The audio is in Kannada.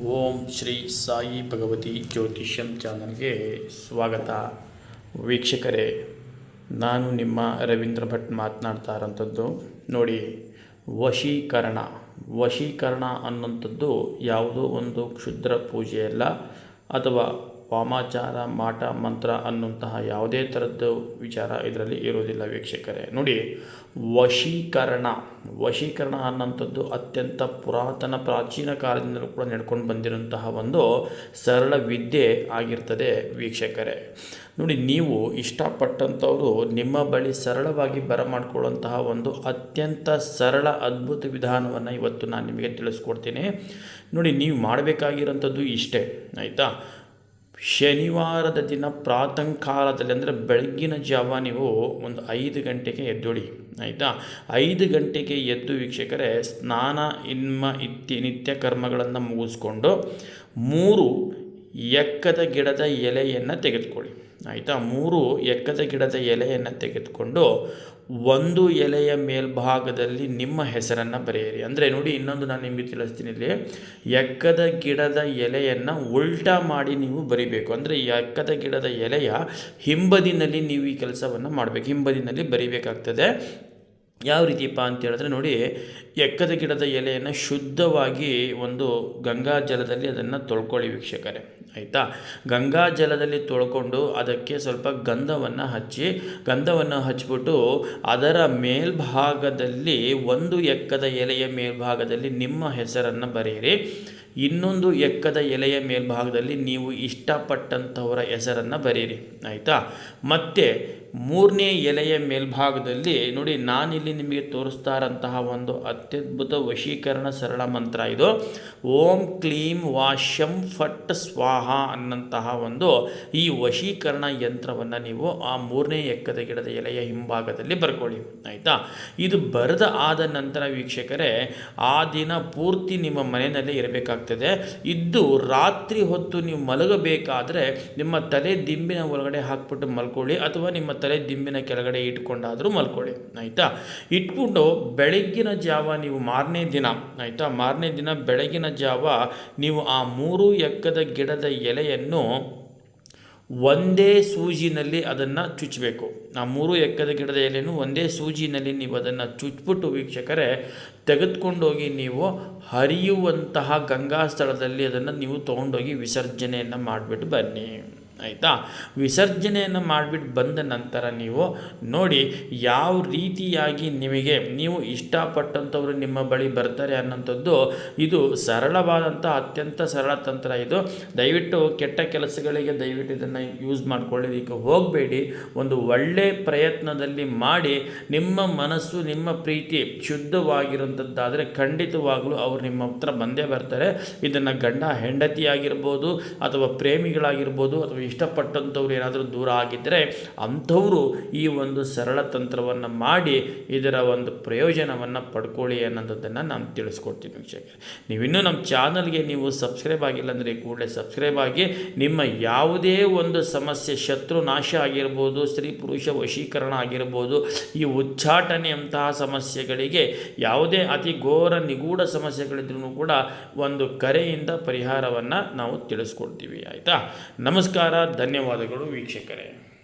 ಓಂ ಶ್ರೀ ಸಾಯಿ ಭಗವತಿ ಜ್ಯೋತಿಷ್ಯಂ ಚಾನಲ್ಗೆ ಸ್ವಾಗತ. ವೀಕ್ಷಕರೇ, ನಾನು ನಿಮ್ಮ ರವೀಂದ್ರ ಭಟ್ ಮಾತನಾಡ್ತಾ ಇರೋಂಥದ್ದು ನೋಡಿ, ವಶೀಕರಣ. ವಶೀಕರಣ ಅನ್ನೋಂಥದ್ದು ಯಾವುದೋ ಒಂದು ಕ್ಷುದ್ರ ಪೂಜೆಯಲ್ಲ ಅಥವಾ ವಾಮಾಚಾರ, ಮಾಟ, ಮಂತ್ರ ಅನ್ನುವಂತಹ ಯಾವುದೇ ಥರದ್ದು ವಿಚಾರ ಇದರಲ್ಲಿ ಇರೋದಿಲ್ಲ ವೀಕ್ಷಕರೇ. ನೋಡಿ, ವಶೀಕರಣ. ವಶೀಕರಣ ಅನ್ನೋಂಥದ್ದು ಅತ್ಯಂತ ಪುರಾತನ ಪ್ರಾಚೀನ ಕಾಲದಿಂದಲೂ ಕೂಡ ನಡ್ಕೊಂಡು ಬಂದಿರುವಂತಹ ಒಂದು ಸರಳ ವಿದ್ಯೆ ಆಗಿರ್ತದೆ ವೀಕ್ಷಕರೇ. ನೋಡಿ, ನೀವು ಇಷ್ಟಪಟ್ಟಂಥವರು ನಿಮ್ಮ ಬಳಿ ಸರಳವಾಗಿ ಬರಮಾಡಿಕೊಳ್ಳುವಂತಹ ಒಂದು ಅತ್ಯಂತ ಸರಳ ಅದ್ಭುತ ವಿಧಾನವನ್ನು ಇವತ್ತು ನಾನು ನಿಮಗೆ ತಿಳಿಸ್ಕೊಡ್ತೀನಿ. ನೋಡಿ, ನೀವು ಮಾಡಬೇಕಾಗಿರೋಂಥದ್ದು ಇಷ್ಟೇ, ಆಯಿತಾ? ಶನಿವಾರದ ದಿನ ಪ್ರಾತಃಕಾಲದಲ್ಲಿ ಅಂದರೆ ಬೆಳಗ್ಗಿನ ಜಾವ ನೀವು ಒಂದು ಐದು ಗಂಟೆಗೆ ಎದ್ದೊಳಿ, ಆಯಿತಾ? ಐದು ಗಂಟೆಗೆ ಎದ್ದು ವೀಕ್ಷಕರೇ, ಸ್ನಾನ, ಇನ್ಮ ಇತ್ಯ ನಿತ್ಯ ಕರ್ಮಗಳನ್ನು ಮುಗಿಸ್ಕೊಂಡು ಮೂರು ಎಕ್ಕದ ಗಿಡದ ಎಲೆಯನ್ನು ತೆಗೆದುಕೊಳ್ಳಿ. ಆಯಿತಾ? ಮೂರು ಎಕ್ಕದ ಗಿಡದ ಎಲೆಯನ್ನು ತೆಗೆದುಕೊಂಡು ಒಂದು ಎಲೆಯ ಮೇಲ್ಭಾಗದಲ್ಲಿ ನಿಮ್ಮ ಹೆಸರನ್ನು ಬರೆಯಿರಿ. ಅಂದರೆ ನೋಡಿ, ಇನ್ನೊಂದು ನಾನು ನಿಮಗೆ ತಿಳಿಸ್ತೀನಿ ಇಲ್ಲಿ. ಎಕ್ಕದ ಗಿಡದ ಎಲೆಯನ್ನು ಉಲ್ಟಾ ಮಾಡಿ ನೀವು ಬರಿಬೇಕು. ಅಂದರೆ ಎಕ್ಕದ ಗಿಡದ ಎಲೆಯ ಹಿಂಬದಿನಲ್ಲಿ ನೀವು ಈ ಕೆಲಸವನ್ನು ಮಾಡಬೇಕು. ಹಿಂಬದಿನಲ್ಲಿ ಬರಿಬೇಕಾಗ್ತದೆ. ಯಾವ ರೀತಿಯಪ್ಪ ಅಂತ ಹೇಳಿದ್ರೆ ನೋಡಿ, ಎಕ್ಕದ ಗಿಡದ ಎಲೆಯನ್ನು ಶುದ್ಧವಾಗಿ ಒಂದು ಗಂಗಾ ಜಲದಲ್ಲಿ ಅದನ್ನು ತೊಳ್ಕೊಳ್ಳಿ ವೀಕ್ಷಕರೇ. ಆಯಿತಾ? ಗಂಗಾ ಜಲದಲ್ಲಿ ತೊಳ್ಕೊಂಡು ಅದಕ್ಕೆ ಸ್ವಲ್ಪ ಗಂಧವನ್ನು ಹಚ್ಚಿ, ಗಂಧವನ್ನು ಹಚ್ಚಿಬಿಟ್ಟು ಅದರ ಮೇಲ್ಭಾಗದಲ್ಲಿ ಒಂದು ಎಕ್ಕದ ಎಲೆಯ ಮೇಲ್ಭಾಗದಲ್ಲಿ ನಿಮ್ಮ ಹೆಸರನ್ನು ಬರೆಯಿರಿ. ಇನ್ನೊಂದು ಎಕ್ಕದ ಎಲೆಯ ಮೇಲ್ಭಾಗದಲ್ಲಿ ನೀವು ಇಷ್ಟಪಟ್ಟಂಥವರ ಹೆಸರನ್ನು ಬರೀರಿ ಆಯಿತಾ? ಮತ್ತು ಮೂರನೇ ಎಲೆಯ ಮೇಲ್ಭಾಗದಲ್ಲಿ ನೋಡಿ, ನಾನಿಲ್ಲಿ ನಿಮಗೆ ತೋರಿಸ್ತಾ ಇರೋಂತಹ ಒಂದು ಅತ್ಯದ್ಭುತ ವಶೀಕರಣ ಸರಳ ಮಂತ್ರ ಇದು. ಓಂ ಕ್ಲೀಂ ವಾಶಂ ಫಟ್ ಸ್ವಾಹ. ಅನ್ನಂತಹ ಒಂದು ಈ ವಶೀಕರಣ ಯಂತ್ರವನ್ನು ನೀವು ಆ ಮೂರನೇ ಎಕ್ಕದ ಗಿಡದ ಎಲೆಯ ಹಿಂಭಾಗದಲ್ಲಿ ಬರ್ಕೊಳ್ಳಿ. ಆಯಿತಾ? ಇದು ಬರೆದ ಆದ ನಂತರ ವೀಕ್ಷಕರೇ, ಆ ದಿನ ಪೂರ್ತಿ ನಿಮ್ಮ ಮನೆಯಲ್ಲೇ ಇರಬೇಕಾಗ್ತದೆ. ಇದ್ದು ರಾತ್ರಿ ಹೊತ್ತು ನೀವು ಮಲಗಬೇಕಾದ್ರೆ ನಿಮ್ಮ ತಲೆ ದಿಂಬಿನ ಒಳಗಡೆ ಹಾಕ್ಬಿಟ್ಟು ಮಲ್ಕೊಳ್ಳಿ ಅಥವಾ ನಿಮ್ಮ ತಲೆ ದಿಂಬಿನ ಕೆಳಗಡೆ ಇಟ್ಕೊಂಡಾದರೂ ಮಲ್ಕೊಳ್ಳಿ. ಆಯಿತಾ? ಇಟ್ಕೊಂಡು ಬೆಳಗ್ಗಿನ ಜಾವ ನೀವು ಮಾರನೇ ದಿನ, ಆಯಿತಾ? ಮಾರನೇ ದಿನ ಬೆಳಗಿನ ಜಾವ ನೀವು ಆ ಮೂರು ಎಕ್ಕದ ಗಿಡದ ಎಲೆಯನ್ನು ಒಂದೇ ಸೂಜಿನಲ್ಲಿ ಅದನ್ನು ಚುಚ್ಚಬೇಕು ಆ ಮೂರು ಎಕ್ಕದ ಗಿಡದ ಎಲೆಯನ್ನು ಒಂದೇ ಸೂಜಿನಲ್ಲಿ ನೀವು ಅದನ್ನು ಚುಚ್ಚಿಬಿಟ್ಟು ವೀಕ್ಷಕರೇ, ತೆಗೆದುಕೊಂಡೋಗಿ ನೀವು ಹರಿಯುವಂತಹ ಗಂಗಾ ಸ್ಥಳದಲ್ಲಿ ಅದನ್ನು ನೀವು ತೊಗೊಂಡೋಗಿ ವಿಸರ್ಜನೆಯನ್ನು ಮಾಡಿಬಿಟ್ಟು ಬನ್ನಿ. ಆಯಿತಾ? ವಿಸರ್ಜನೆಯನ್ನು ಮಾಡಿಬಿಟ್ಟು ಬಂದ ನಂತರ ನೀವು ನೋಡಿ ಯಾವ ರೀತಿಯಾಗಿ ನಿಮಗೆ ನೀವು ಇಷ್ಟಪಟ್ಟಂಥವ್ರು ನಿಮ್ಮ ಬಳಿ ಬರ್ತಾರೆ ಅನ್ನೋಂಥದ್ದು ಇದು ಸರಳವಾದಂಥ, ಅತ್ಯಂತ ಸರಳ ತಂತ್ರ ಇದು. ದಯವಿಟ್ಟು ಕೆಟ್ಟ ಕೆಲಸಗಳಿಗೆ ದಯವಿಟ್ಟು ಇದನ್ನು ಯೂಸ್ ಮಾಡ್ಕೊಳ್ಳೋದಕ್ಕೆ ಹೋಗಬೇಡಿ. ಒಂದು ಒಳ್ಳೆಯ ಪ್ರಯತ್ನದಲ್ಲಿ ಮಾಡಿ ನಿಮ್ಮ ಮನಸ್ಸು, ನಿಮ್ಮ ಪ್ರೀತಿ ಶುದ್ಧವಾಗಿರುವಂಥದ್ದಾದರೆ ಖಂಡಿತವಾಗಲೂ ಅವರು ನಿಮ್ಮ ಹತ್ರ ಬಂದೇ ಬರ್ತಾರೆ. ಇದನ್ನು ಗಂಡ ಹೆಂಡತಿಯಾಗಿರ್ಬೋದು ಅಥವಾ ಪ್ರೇಮಿಗಳಾಗಿರ್ಬೋದು ಅಥವಾ ಇಷ್ಟಪಟ್ಟಂಥವ್ರು ಏನಾದರೂ ದೂರ ಆಗಿದ್ದರೆ ಅಂಥವರು ಈ ಒಂದು ಸರಳ ತಂತ್ರವನ್ನು ಮಾಡಿ ಇದರ ಒಂದು ಪ್ರಯೋಜನವನ್ನು ಪಡ್ಕೊಳ್ಳಿ ಅನ್ನೋದನ್ನು ನಾನು ತಿಳಿಸ್ಕೊಡ್ತೀನಿ ವೀಕ್ಷಕರೇ. ನೀವಿನ್ನೂ ನಮ್ಮ ಚಾನಲ್ಗೆ ನೀವು ಸಬ್ಸ್ಕ್ರೈಬ್ ಆಗಿಲ್ಲ ಅಂದರೆ ಕೂಡಲೇ ಸಬ್ಸ್ಕ್ರೈಬ್ ಆಗಿ ನಿಮ್ಮ ಯಾವುದೇ ಒಂದು ಸಮಸ್ಯೆ, ಶತ್ರು ನಾಶ ಆಗಿರ್ಬೋದು, ಸ್ತ್ರೀ ಪುರುಷ ವಶೀಕರಣ ಆಗಿರ್ಬೋದು, ಈ ಉಚ್ಚಾಟನೆಯಂತಹ ಸಮಸ್ಯೆಗಳಿಗೆ, ಯಾವುದೇ ಅತಿ ಘೋರ ನಿಗೂಢ ಸಮಸ್ಯೆಗಳಿದ್ರೂ ಕೂಡ ಒಂದು ಕರೆಯಿಂದ ಪರಿಹಾರವನ್ನು ನಾವು ತಿಳಿಸ್ಕೊಡ್ತೀವಿ, ಆಯಿತಾ? ಧನ್ಯವಾದಗಳು ವೀಕ್ಷಕರೇ.